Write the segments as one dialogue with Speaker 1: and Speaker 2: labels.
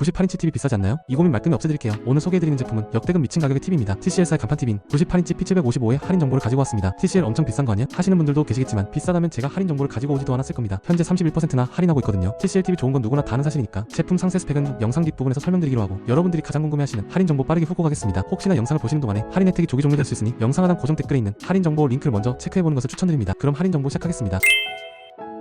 Speaker 1: 98인치 TV 비싸지 않나요? 이 고민 말끔히 없애드릴게요. 오늘 소개해드리는 제품은 역대급 미친 가격의 TV입니다. TCL사의 간판 TV인 98인치 P755의 할인 정보를 가지고 왔습니다. TCL 엄청 비싼 거 아니야? 하시는 분들도 계시겠지만 비싸다면 제가 할인 정보를 가지고 오지도 않았을 겁니다. 현재 31%나 할인하고 있거든요. TCL TV 좋은 건 누구나 다 아는 사실이니까 제품 상세 스펙은 영상 뒷부분에서 설명드리기로 하고 여러분들이 가장 궁금해하시는 할인 정보 빠르게 후고 가겠습니다. 혹시나 영상을 보시는 동안에 할인 혜택이 조기 종료될 수 있으니 영상 하단 고정 댓글에 있는 할인 정보 링크를 먼저 체크해보는 것을 추천드립니다. 그럼 할인 정보 시작하겠습니다.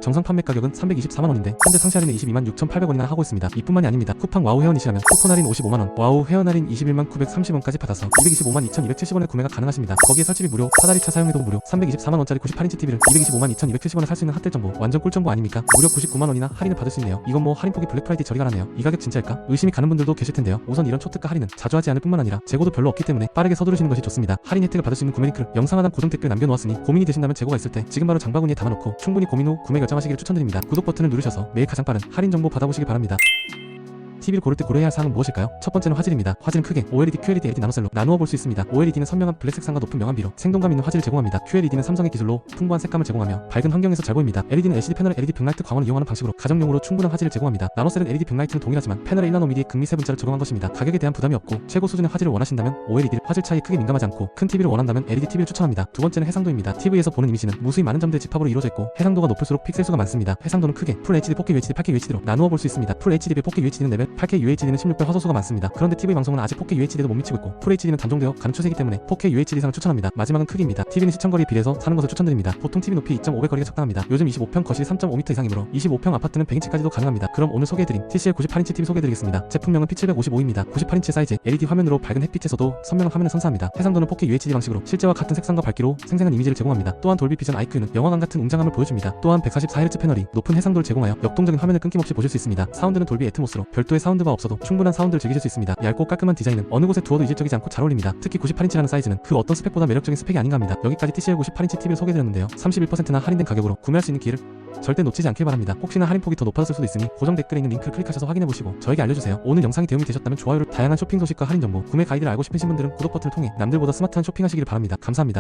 Speaker 1: 정상 판매 가격은 324만 원인데 현재 상시 할인은 22만 6,800원이나 하고 있습니다. 이뿐만이 아닙니다. 쿠팡 와우 회원이시라면 쿠폰 할인 55만 원, 와우 회원 할인 21만 930원까지 받아서 225만 2,270원에 구매가 가능하십니다. 거기에 설치비 무료, 사다리차 사용료도 무료, 324만 원짜리 98인치 TV를 225만 2,270원에 살 수 있는 핫딜 정보, 완전 꿀 정보 아닙니까? 무려 99만 원이나 할인을 받을 수 있네요. 이건 뭐 할인 폭이 블랙 프라이데이 저리가 나네요. 이 가격 진짜일까? 의심이 가는 분들도 계실 텐데요. 우선 이런 초특가 할인은 자주 하지 않을 뿐만 아니라 재고도 별로 없기 때문에 빠르게 서두르시는 것이 좋습니다. 할인 혜택을 받을 수 있는 구매 링크를 영상 하단 고정 댓글 남겨놓았으니 고민이 되신다면 재고가 있을 때 지금 바로 장바구니에 담아놓고 충분히 고민 후 구매 결 정하시기를 추천드립니다. 구독 버튼을 누르셔서 매일 가장 빠른 할인 정보 받아보시기 바랍니다. TV를 고를 때 고려해야 할 사항은 무엇일까요? 첫 번째는 화질입니다. 화질은 크게 OLED, QLED, LED 나노셀로 나누어 볼 수 있습니다. OLED는 선명한 블랙 색상과 높은 명암비로 생동감 있는 화질을 제공합니다. QLED는 삼성의 기술로 풍부한 색감을 제공하며 밝은 환경에서 잘 보입니다. LED는 LCD 패널 LED 벽라이트 광원을 이용하는 방식으로 가정용으로 충분한 화질을 제공합니다. 나노셀은 LED 벽라이트는 동일하지만 패널에 1나노미디의 극미 세분자를 적용한 것입니다. 가격에 대한 부담이 없고 최고 수준의 화질을 원하신다면 OLED 화질 차이에 크게 민감하지 않고 큰 TV를 원한다면 LED TV를 추천합니다. 두 번째는 해상도입니다. TV에서 보는 이미지는 무수히 많은 점들의 집합으로 이루어져 있고 해상도가 높을수록 픽셀 수가 많습니다. 해상도는 크게 풀 HD, 4K UHD, 8K UHD로 나누어 볼 수 있습니다. 풀 HD배 4K UHD는 레벨, 8K UHD는 16배 화소수가 많습니다. 그런데 TV 방송은 아직 4K UHD도 못 미치고 있고 풀 HD는 단종되어 가는 추세이기 때문에 4K UHD상을 추천합니다. 마지막은 크기입니다. TV는 시청거리에 비례해서 사는 것을 추천드립니다. 보통 TV 높이 2.5배 거리가 적당합니다. 요즘 25평 거실이 3.5m 이상이므로 25평 아파트는 100인치까지도 가능합니다. 그럼 오늘 소개해드린 TCL 98인치 TV 소개해드리겠습니다. 제품명은 P755입니다. 98인치 사이즈 LED 화면으로 밝은 햇빛에서도 선명한 화면을 선사합니다. 해상도는 4K UHD 방식으로 실제와 같은 색상과 밝기로 생생한 이미지를 제공합니다. 또한 돌비 비전 IQ는 영화관 같은 웅장함을 보여줍니다. 또한 144Hz 패널이 높은 해상도를 제공하여 역동적인 화면을 끊김없이 보실 수 있습니다. 사운드는 돌비 애트모스로 별도의 사운드가 없어도 충분한 사운드를 즐기실 수 있습니다. 얇고 깔끔한 디자인은 어느 곳에 두어도 이질적이지 않고 잘 어울립니다. 특히 98인치라는 사이즈는 그 어떤 스펙보다 매력적인 스펙이 아닌가 합니다. 여기까지 TCL 98인치 TV를 소개해드렸는데요. 31%나 할인된 가격으로 구매할 수 있는 기회를 절대 놓치지 않길 바랍니다. 혹시나 할인폭이 더 높아졌을 수도 있으니 고정 댓글에 있는 링크를 클릭하셔서 확인해보시고 저에게 알려주세요. 오늘 영상이 도움이 되셨다면 좋아요를 다양한 쇼핑 소식과 할인 정보, 구매 가이드를 알고 싶으신 분들은 구독 버튼을 통해 남들보다 스마트한 쇼핑하시길 바랍니다. 감사합니다.